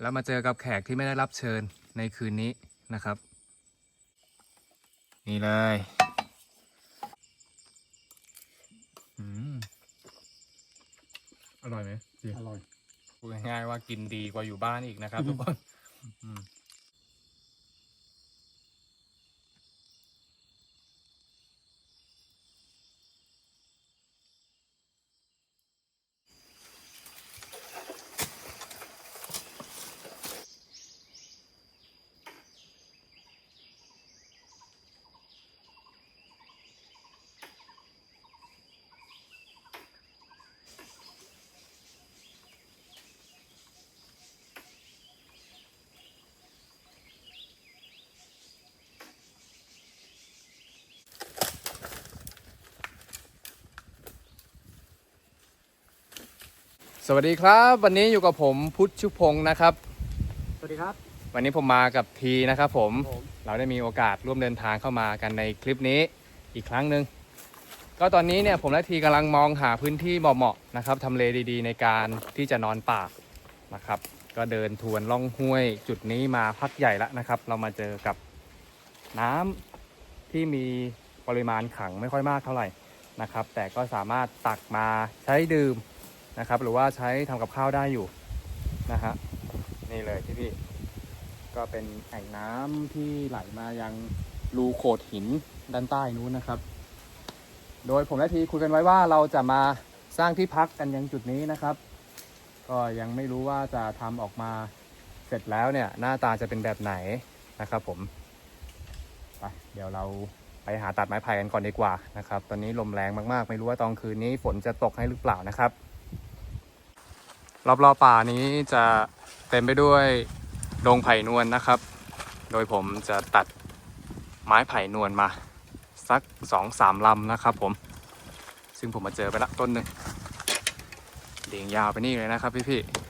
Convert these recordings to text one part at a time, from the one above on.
แล้วมาเจอกับแขกที่ไม่ได้รับเชิญในคืนนี้นะครับ นี่เลยอืมอร่อยไหมจริงอร่อยพูดง่ายๆว่ากินดีกว่าอยู่บ้านอีกนะครับทุกคน สวัสดีครับ วันนี้อยู่กับผมพุทธชุพงศ์นะครับ สวัสดีครับ วันนี้ผมมากับทีนะครับผมผมเราได้มีโอกาสร่วมเดินทางเข้ามากันในคลิปนี้อีกครั้งหนึ่งก็ตอนนี้เนี่ยผมและทีกำลังมองหาพื้นที่เหมาะๆนะครับทำเลดีๆ ในการที่จะนอนป่านะครับ ก็เดินทวนล่องห้วยจุดนี้มาพักใหญ่แล้วนะครับ เรามาเจอกับน้ำที่มีปริมาณขังไม่ค่อยมากเท่าไหร่นะครับ แต่ก็สามารถตักมาใช้ดื่ม นะครับ หรือว่าใช้ทำกับข้าวได้อยู่นะฮะนี่เลยที่พี่ก็เป็นแอ่งน้ำที่ไหลมายังรูโขดหินด้านใต้นู้นนะครับ โดยผมและทีคุยกันไว้ว่าเราจะมาสร้างที่พักกันยังจุดนี้นะครับ ก็ยังไม่รู้ว่าจะทำออกมาเสร็จแล้วเนี่ยหน้าตาจะเป็นแบบไหนนะครับ ผมไปเดี๋ยวเราไปหาตัดไม้ไผ่กันก่อนดีกว่านะครับ ตอนนี้ลมแรงมากๆ ไม่รู้ว่าตอนคืนนี้ฝนจะตกให้หรือเปล่านะครับ รอบๆป่านี้จะเต็มไปด้วยดงไผ่นวลนะครับ โดยผมจะตัดไม้ไผ่นวลมา สักสองสามลำนะครับผม ซึ่งผมมาเจอไปละต้นหนึ่งเดียงยาวไปนี่เลยนะครับพี่ๆ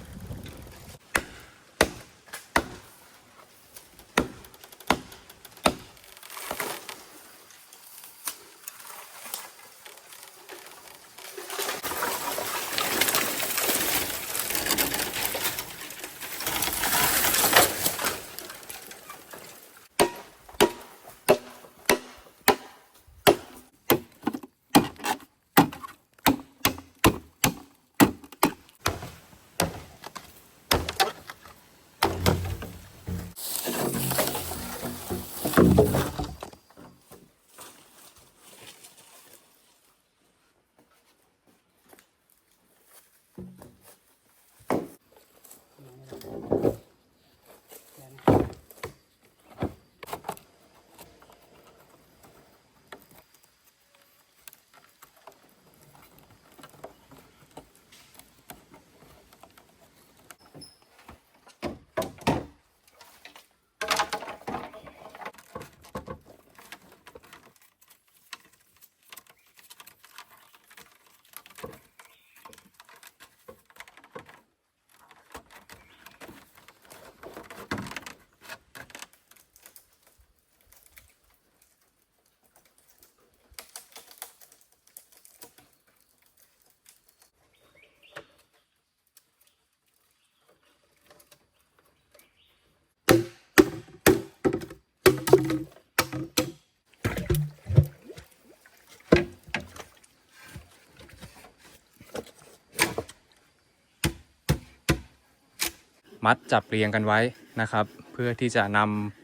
มัดจับเรียงกันไว้นะครับ เพื่อที่จะน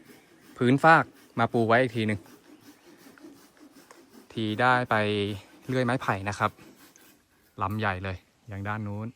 ำพื้นฟากมาปูไว้อีกทีหนึ่งทีได้ไปเลื่อยไม้ไผ่นะครับลำใหญ่เลยอย่างด้านนู้น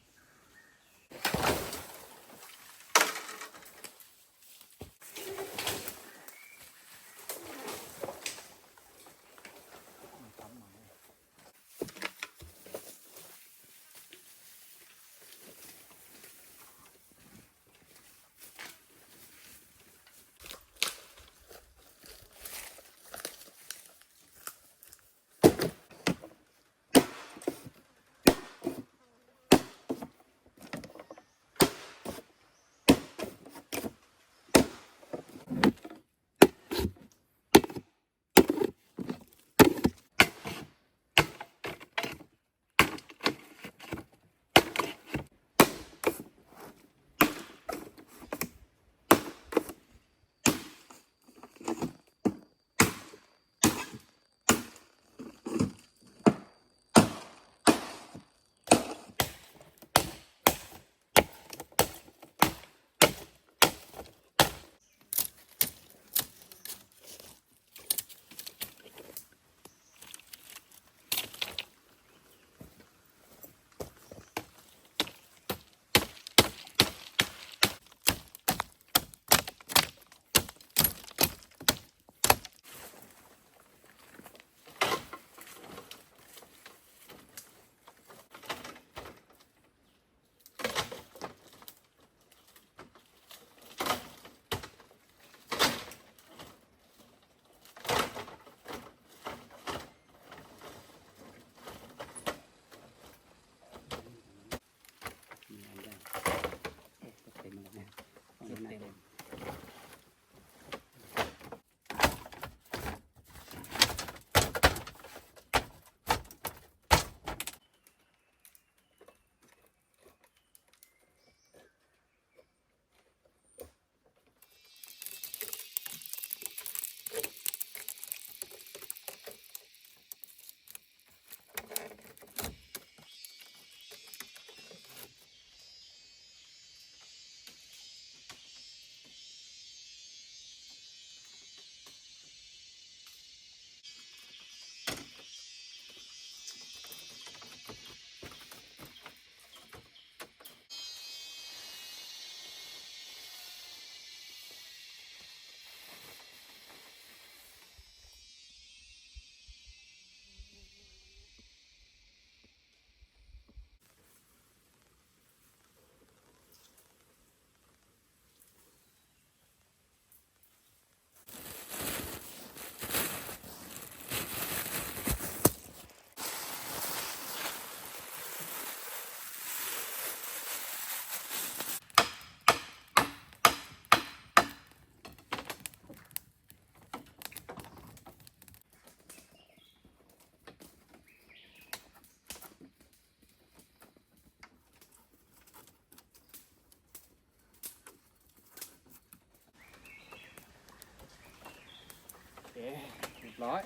เรียบร้อย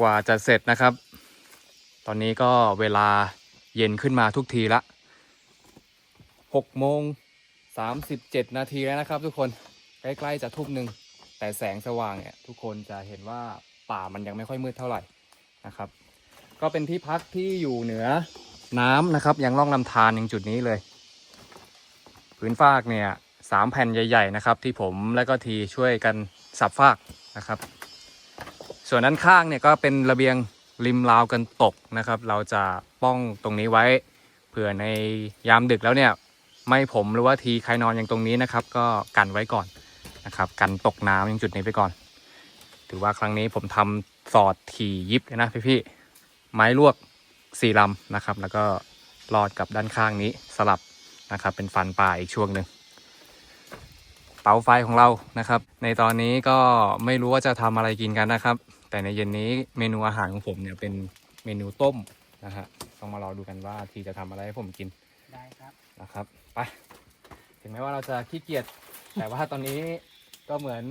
กว่าจะเสร็จนะครับ ตอนนี้ก็เวลาเย็นขึ้นมาทุกทีละ6โมง37นาทีแล้วนะครับ ทุกคนใกล้ๆจะทุ่มหนึ่งแต่แสงสว่างเนี่ยทุกคนจะเห็นว่าป่ามันยังไม่ค่อยมืดเท่าไหร่นะครับ ก็เป็นที่พักที่อยู่เหนือน้ำนะครับ ยังล่องลำธารยังจุดนี้เลย พื้นฟากเนี่ยสามแผ่นใหญ่ ๆ นะครับ ที่ผมและก็ทีช่วยกันสับฟากนะครับ ส่วนด้านข้างเนี่ยก็เป็นระเบียงริมราวกันตกนะครับ เราจะป้องตรงนี้ไว้เผื่อในยามดึกแล้วเนี่ยไม่ผมหรือว่าทีใครนอนอย่างตรงนี้นะครับ ก็กันไว้ก่อนนะครับ กันตกน้ำอย่างจุดนี้ไปก่อน ถือว่าครั้งนี้ผมทำสอดถี่ยิบเลยนะพี่ๆไม้ลวกสี่ลำนะครับ แล้วก็รอดกับด้านข้างนี้สลับนะครับ เป็นฟันปลาอีกช่วงหนึ่งเตาไฟของเรานะครับ ในตอนนี้ก็ไม่รู้ว่าจะทำอะไรกินกันนะครับ แต่ในเย็นนี้เมนูอาหารของผมเนี่ยเป็นเมนูต้มนะฮะต้องมารอดูกันว่าทีจะทำอะไรให้ผมกินได้ครับนะครับไปถึงแม้ว่าเราจะขี้เกียจ แต่ว่าตอนนี้ก็เหมือน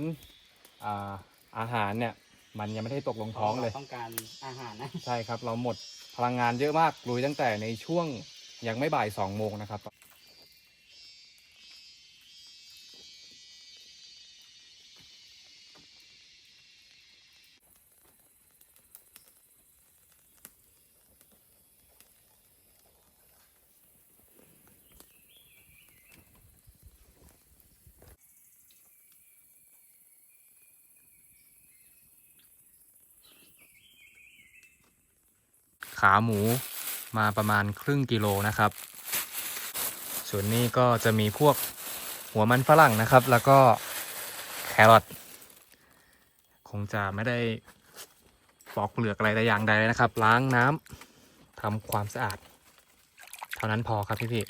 อาอาหารเนี่ย มันยังไม่ได้ตกลงท้องเลยราต้องการอาหารนะ ใช่ครับ เราหมดพลังงานเยอะมากลุยตั้งแต่ในช่วงยังไม่บ่ายสองโมงนะครับ ขาหมูมาประมาณครึ่งกิโลนะครับ ส่วนนี้ก็จะมีพวกหัวมันฝรั่งนะครับ แล้วก็แครอทคงจะไม่ได้ปอกเปลือกอะไรแต่อย่างใดเลยนะครับ ล้างน้ำทำความสะอาด เท่านั้นพอครับพี่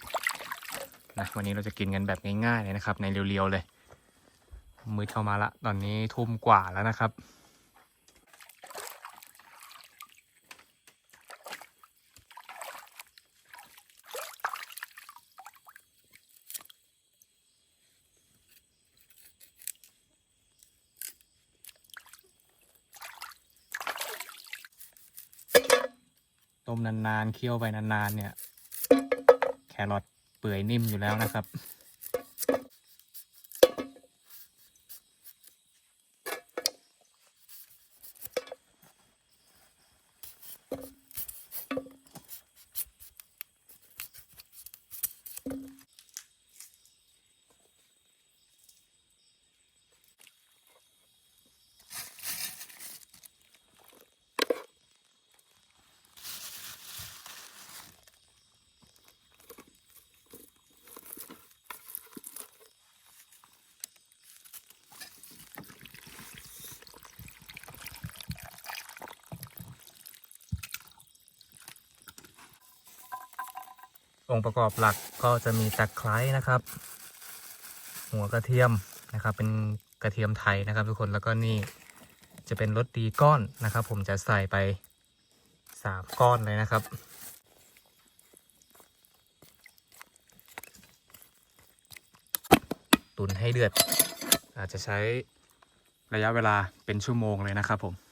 ๆนะวันนี้เราจะกินกันแบบง่ายๆเลยนะครับ ในเรียวๆเลย มืดเข้ามาละ ตอนนี้ทุ่มกว่าแล้วนะครับ นานๆเคี่ยวไปนานๆเนี่ย แครอทเปื่อยนิ่มอยู่แล้วนะครับ องค์ประกอบหลักก็จะมีตะไคร้นะครับ หัวกระเทียมนะครับ เป็นกระเทียมไทยนะครับ ทุกคนแล้วก็นี่จะเป็นรสดีก้อนนะครับ ผมจะใส่ไปสามก้อนเลยนะครับ ตุนให้เดือด อาจจะใช้ระยะเวลาเป็นชั่วโมงเลยนะครับผม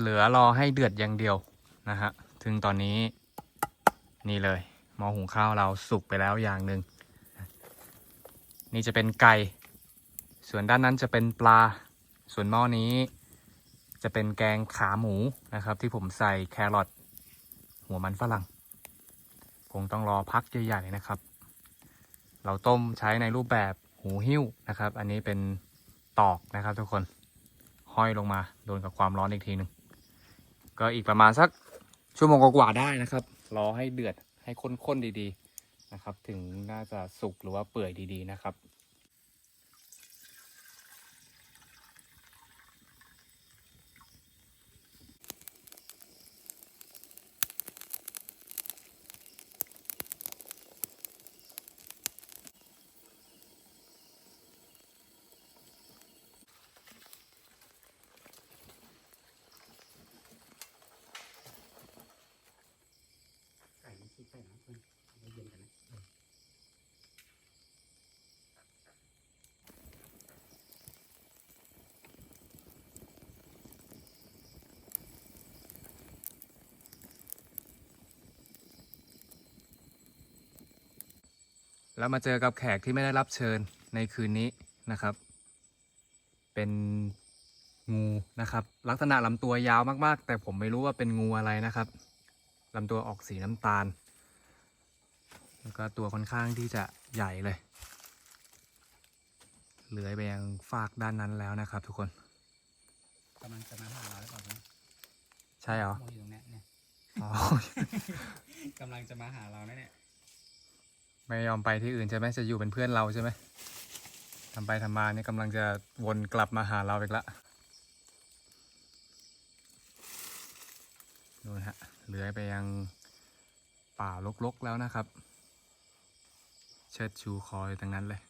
เหลือรอให้เดือดอย่างเดียวนะฮะถึงตอนนี้นี่เลยหม้อหุงข้าวเราสุกไปแล้วอย่างหนึ่งนี่จะเป็นไก่ ส่วนด้านนั้นจะเป็นปลา ส่วนหม้อนี้จะเป็นแกงขาหมูนะครับ ที่ผมใส่แครอทหัวมันฝรั่ง คงต้องรอพักใหญ่ๆนะครับ เราต้มใช้ในรูปแบบหูหิ้วนะครับ อันนี้เป็นตอกนะครับทุกคนห้อยลงมาโดนกับความร้อนอีกทีหนึ่ง ก็อีกประมาณสักชั่วโมงกว่าได้นะครับ รอให้เดือดให้ข้นๆดีๆนะครับ ถึงน่าจะสุกหรือว่าเปื่อยดีๆนะครับ ไก่ไม่ใช่ไก่นะเพื่อนไม่เย็นกันนะ แล้วมาเจอกับแขกที่ไม่ได้รับเชิญในคืนนี้นะครับ เป็นงูนะครับ ลักษณะลำตัวยาวมากๆ แต่ผมไม่รู้ว่าเป็นงูอะไรนะครับลำตัวออกสีน้ำตาล แล้วก็ตัวค่อนข้างที่จะใหญ่เลยเลื้อยไปยังฟากด้านนั้นแล้วนะครับ ทุกคนกำลังจะมาหาเราหรือเปล่าเนี่ยใช่เหรอ มองอยู่ตรงเนี้ยเนี่ย อ๋อ กำลังจะมาหาเรานะเนี่ย ไม่ยอมไปที่อื่นใช่ไหมจะอยู่เป็นเพื่อนเราใช่ไหมทำไปทำมานี่กำลังจะวนกลับมาหาเราอีกละดูนะฮะเลื้อยไปยังป่ารกๆแล้วนะครับ เชิดชูคอยตรงนั้นเลย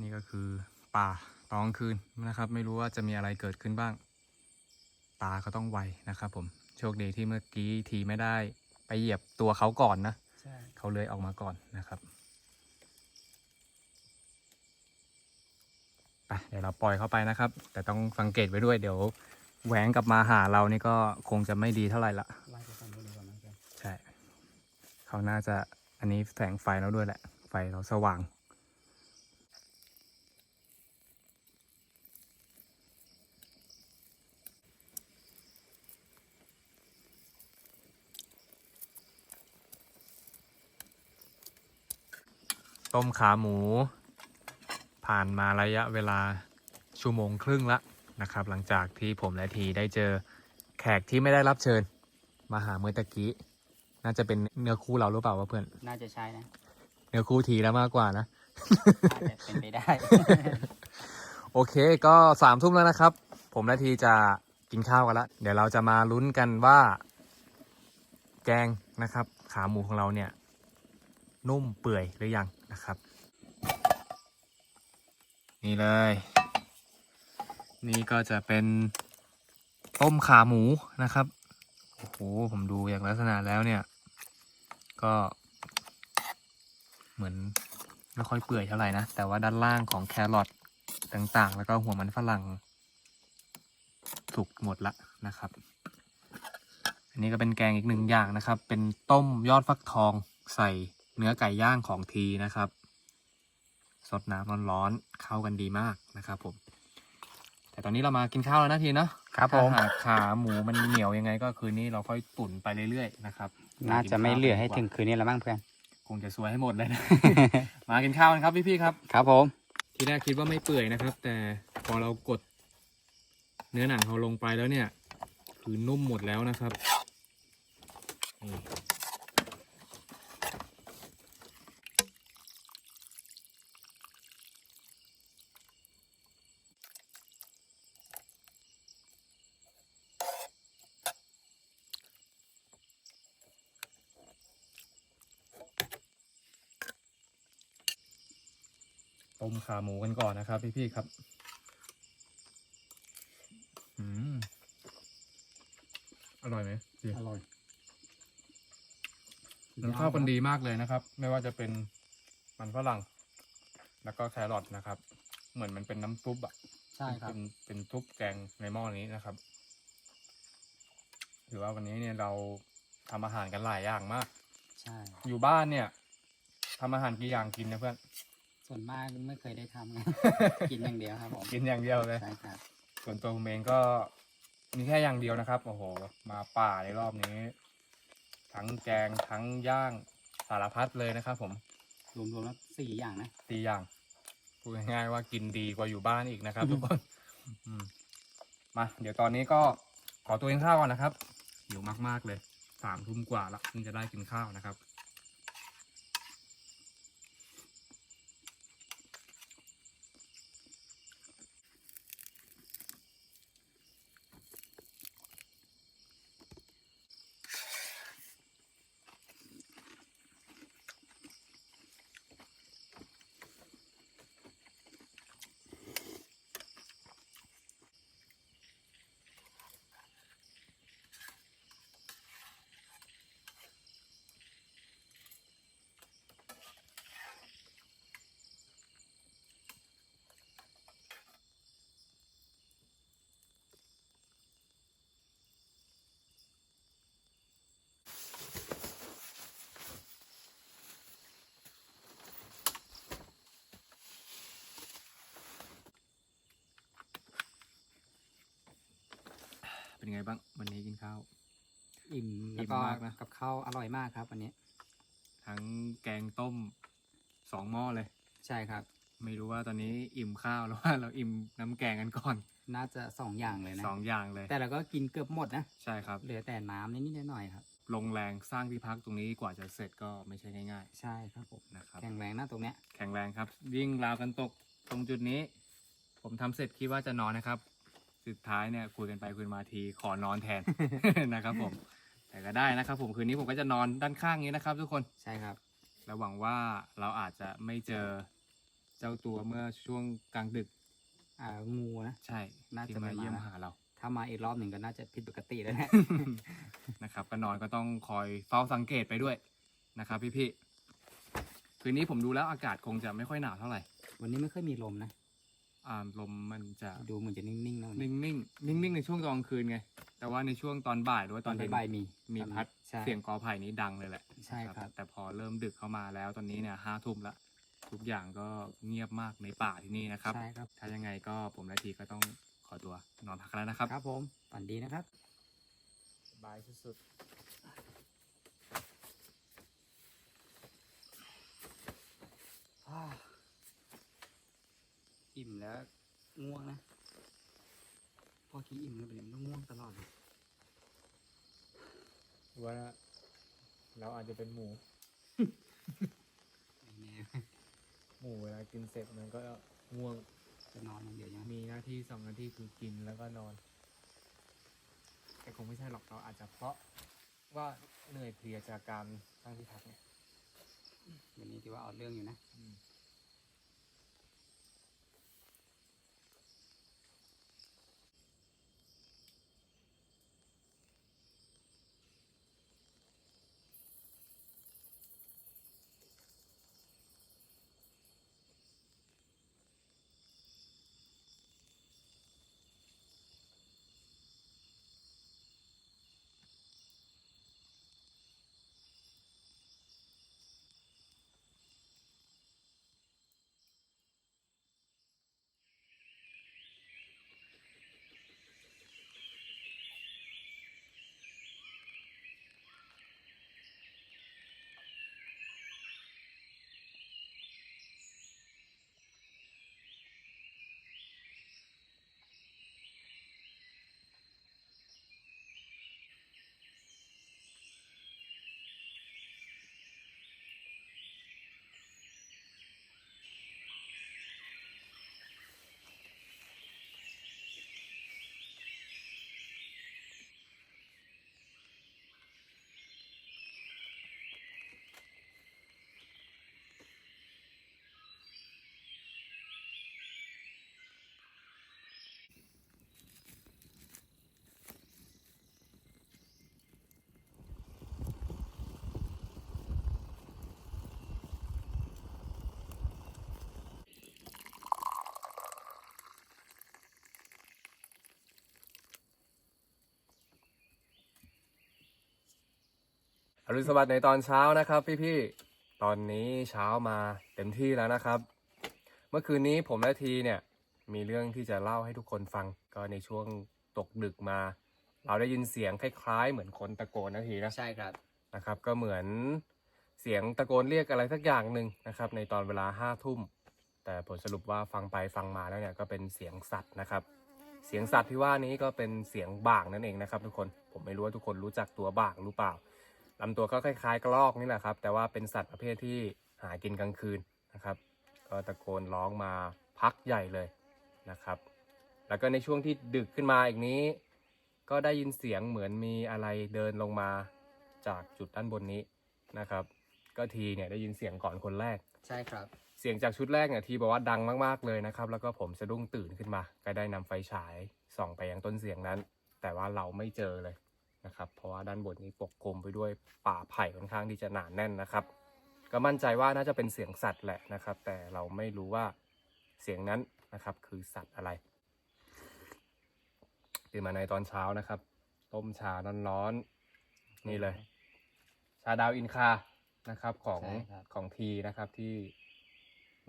นี่ก็คือป่าตอนกลางคืนนะครับ ไม่รู้ว่าจะมีอะไรเกิดขึ้นบ้าง ตาก็ต้องไวนะครับผม โชคดีที่เมื่อกี้ทีไม่ได้ไปเหยียบตัวเขาก่อนนะใช่เขาเลยออกมาก่อนนะครับไปเดี๋ยวเราปล่อยเข้าไปนะครับ แต่ต้องสังเกตไว้ด้วยเดี๋ยวแหวงกลับมาหาเรานี่ก็คงจะไม่ดีเท่าไหร่ละไล่ไปฝั่งนู้นเลยก่อนนะเพื่อนใช่เขาน่าจะอันนี้แสงไฟเราด้วยแหละ ไฟเราสว่าง ต้มขาหมู ผ่านมาระยะเวลาชั่วโมงครึ่งละนะครับ หลังจากที่ผมและทีได้เจอแขกที่ไม่ได้รับเชิญ มาหาเมื่อตะกี้ น่าจะเป็นเนื้อคู่เราหรือเปล่าวะเพื่อน น่าจะใช่นะเนื้อคู่ทีแล้วมากกว่านะน่าจะเป็นไปได้ โอเคก็สามทุ่มแล้วนะครับ ผมและทีจะกินข้าวกันละเดี๋ยวเราจะมาลุ้นกันว่า แกงนะครับ ขาหมูของเราเนี่ย นุ่มเปื่อยหรือยังนะครับ นี่เลย นี่ก็จะเป็นต้มขาหมูนะครับโอ้โหผมดูอย่างลักษณะแล้วเนี่ย ก็ เหมือนไม่ค่อยเปื่อยเท่าไหร่นะ แต่ว่าด้านล่างของแครอทต่างๆ แล้วก็หัวมันฝรั่งสุกหมดละนะครับ อันนี้ก็เป็นแกงอีกหนึ่งอย่างนะครับ เป็นต้มยอดฟักทองใส่ เนื้อไก่ย่างของทีนะครับ สดน้ำร้อนๆเข้ากันดีมากนะครับผม แต่ตอนนี้เรามากินข้าวแล้วนะทีเนาะครับผมถ้าหากขาหมูมันเหนียวยังไงก็คืนนี้เราค่อยตุ๋นไปเรื่อยๆนะครับน่าจะไม่เหลือให้ถึงคืนนี้แล้วมั้งเพื่อนคงจะสวยให้หมดเลยนะ มากินข้าวกันครับพี่ๆครับ ครับผม ทีแรกคิดว่าไม่เปื่อยนะครับ แต่พอเรากด เนื้อหนังเขาลงไปแล้วเนี่ย คือนุ่มหมดแล้วนะครับ ขาหมูกันก่อนนะครับ พี่ๆครับอืมอร่อยไหมดีอร่อยมันเข้ากันดีมากเลยนะครับ ไม่ว่าจะเป็นมันฝรั่ง แล้วก็แครอทนะครับ เหมือนมันเป็นน้ำซุปอะใช่ครับเป็นเป็นซุปแกงในหม้อนี้นะครับถือว่าวันนี้เนี่ยเราทำอาหารกันหลายอย่างมาก ใช่ อยู่บ้านเนี่ยทำอาหารกี่อย่างกินนะเพื่อน ส่วนมากไม่เคยได้ทำไง กินอย่างเดียวครับผมกินอย่างเดียวเลย ใช่ครับ ส่วนตัวผมเองก็มีแค่อย่างเดียวนะครับ โอ้โห มาป่าในรอบนี้ ทั้งแกงทั้งย่างสารพัดเลยนะครับ ผมรวมๆแล้วสี่อย่างนะสี่อย่างพูดง่ายๆว่ากินดีกว่าอยู่บ้านอีกนะครับ ทุกคนอืมมา เดี๋ยวตอนนี้ก็ขอตัวกินข้าวก่อนนะครับหิวมากๆเลยสามทุ่มกว่าละเพิ่งจะได้กินข้าวนะครับ เป็นไงบ้างวันนี้กินข้าว อิ่มอิ่แล้วมก็มากนะ กับข้าวอร่อยมากครับวันนี้ ทั้งแกงต้มสองหม้อเลย ใช่ครับ ไม่รู้ว่าตอนนี้อิ่มข้าวหรือว่าเราอิ่มน้ำแกงกันก่อนน่าจะสองอย่างเลยนะสองอย่างเลย แต่เราก็กินเกือบหมดนะใช่ครับ เหลือแต่น้ำนิดๆหน่อยๆครับ ลงแรงสร้างที่พักตรงนี้กว่าจะเสร็จก็ไม่ใช่ง่าย ใช่ครับผมๆ นะครับ แข็งแรงนะตรงเนี้ยแข็งแรงครับ ยิ่งราวกันตกตรงจุดนี้ ผมทำเสร็จคิดว่าจะนอนนะครับ สุดท้ายเนี่ยคุยกันไปคุยมาทีขอนอนแทน นะครับผม แต่ก็ได้นะครับ ผมคืนนี้ผมก็จะนอนด้านข้างนี้นะครับ ทุกคนใช่ครับและหวังว่าเราอาจจะไม่เจอเจ้าตัวเมื่อช่วงกลางดึกอ่างูนะใช่น่าที่จะไม่มามาเยี่ยมหาเรา ถ้ามาอีกรอบหนึ่งก็น่าจะผิดปกติแล้วนะนะครับก็นอนก็ต้องคอยเฝ้าสังเกตไปด้วยนะครับพี่ๆคืนนี้ผมดูแล้วอากาศคงจะไม่ค่อยหนาวเท่าไหร่ วันนี้ไม่ค่อยมีลมนะ อ่าลมมันจะดูเหมือนจะนิ่งๆนะวันนี้นิ่งๆนิ่งๆในช่วงตอนกลางคืนไง แต่ว่าในช่วงตอนบ่ายหรือว่าตตออนนเย็นบ่ายๆมีมีพัดใช่ เสียงกอไผ่นี้ดังเลยแหละใช่ครับ แต่พอเริ่มดึกเข้ามาแล้วตอนนี้เนี่ยห้าทุ่มละทุกอย่างก็เงียบมากในป่าที่นี่นะครับ ใช่ครับ ถ้ายังไงก็ผมและทีก็ต้องขอตัวนอนพักแล้วนะครับ ครับผมฝันดีนะครับ สบายสุดอ่า อิ่มแล้วง่วงนะ พอกินอิ่มแล้วเป็นต้องง่วงตลอดเลยๆว่าเราอาจจะเป็นหมู ไม่แน่หมูเวลากินเสร็จมันก็ง่วง จะนอนอย่างเดียวยังมีหน้าที่สองหน้าที่คือกินแล้วก็นอน แต่คงไม่ใช่หรอกเราอาจจะเพราะว่าเหนื่อยเพลียจากการสร้างที่พักเนี่ยวันนี้ที่ว่าเอาเรื่องอยู่นะ อืม อรุณสวัสดิ์ในตอนเช้านะครับ พี่ๆ ตอนนี้เช้ามาเต็มที่แล้วนะครับ เมื่อคืนนี้ผมและทีเนี่ยมีเรื่องที่จะเล่าให้ทุกคนฟังก็ในช่วงตกดึกมา เราได้ยินเสียงคล้ายๆ เหมือนคนตะโกนนะทีนะใช่ครับนะครับ ก็เหมือนเสียงตะโกนเรียกอะไรสักอย่างหนึ่งนะครับ ในตอนเวลาห้าทุ่ม แต่ผลสรุปว่าฟังไปฟังมาแล้วเนี่ยก็เป็นเสียงสัตว์นะครับ เสียงสัตว์ที่ว่านี้ก็เป็นเสียงบ่างนั่นเองนะครับ ทุกคนผมไม่รู้ว่าทุกคนรู้จักตัวบ่างหรือเปล่า ลำตัวก็คล้ายๆกระรอกนี่แหละครับ แต่ว่าเป็นสัตว์ประเภทที่หากินกลางคืนนะครับ ก็ตะโกนร้องมาพักใหญ่เลยนะครับ แล้วก็ในช่วงที่ดึกขึ้นมาอีกนี้ ก็ได้ยินเสียงเหมือนมีอะไรเดินลงมาจากจุดด้านบนนี้นะครับ ก็ทีเนี่ยได้ยินเสียงก่อนคนแรก ใช่ครับ เสียงจากชุดแรกเนี่ยทีบอกว่าดังมากๆเลยนะครับ แล้วก็ผมสะดุ้งตื่นขึ้นมา ก็ได้นำไฟฉายส่องไปยังต้นเสียงนั้น แต่ว่าเราไม่เจอเลย นะครับเพราะว่าด้านบนนี้ปกคลุมไปด้วยป่าไผ่ค่อนข้างที่จะหนาแน่นนะครับ ก็มั่นใจว่าน่าจะเป็นเสียงสัตว์แหละนะครับ แต่เราไม่รู้ว่าเสียงนั้นนะครับคือสัตว์อะไรตื่นมาในตอนเช้านะครับ ต้มชาร้อนๆนี่เลย ชาดาวอินคานะครับของใช่ครับของทีนะครับที่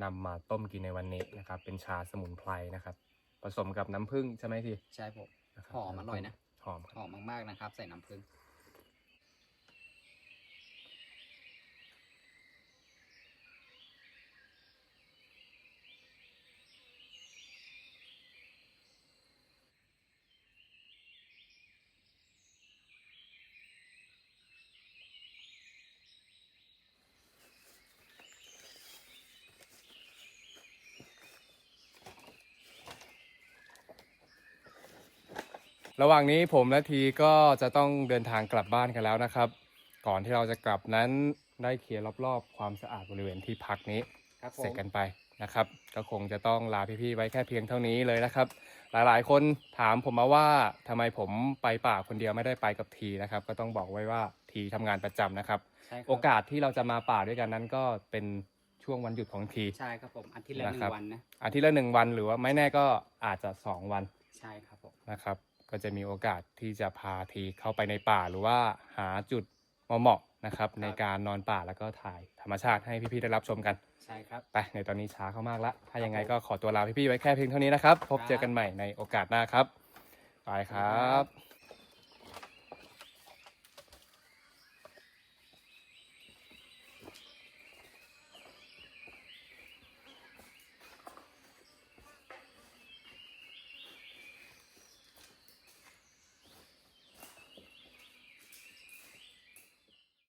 นำมาต้มกินในวันนี้นะครับ เป็นชาสมุนไพรนะครับ ผสมกับน้ำผึ้งใช่ไหมทีใช่ผมนะครับหอมอร่อยนะห อมคหรับอมมากๆนะครับ ใส่น้ำผึ้ง ระหว่างนี้ผมและทีก็จะต้องเดินทางกลับบ้านกันแล้วนะครับ ก่อนที่เราจะกลับนั้นได้เคลียร์รอบๆ ความสะอาดบริเวณที่พักนี้ครับผเสร็จมกันไปนะครับ ก็คงจะต้องลาพี่ๆไว้แค่เพียงเท่านี้เลยนะครับ หลายๆ คนถามผมมาว่าทำไมผมไปป่าคนเดียวไม่ได้ไปกับทีนะครับ ก็ต้องบอกไว้ว่าทีทำงานประจำนะครับ ใช่ครับโอกาสที่เราจะมาป่าด้วยกันนั้นก็เป็นช่วงวันหยุดของที ใช่ครับผมอาทิตย์ละหนึ่นะครับ งวันนะอาทิตย์ละหนึ่งวันหรือว่าไม่แน่ก็อาจจะสองวันใช่ครับผมนะครับ ก็จะมีโอกาสที่จะพาทีเข้าไปในป่าหรือว่าหาจุดเหมาะๆนะครับ ในการนอนป่าแล้วก็ถ่ายธรรมชาติให้พี่ๆได้รับชมกัน ใช่ครับ ไปในตอนนี้ช้าเข้ามากละถ้ายังไงก็ขอตัวลาพี่ๆไว้แค่เพียงเท่านี้นะครับ พบเจอกันใหม่ในโอกาสหน้าครับ ไปครับ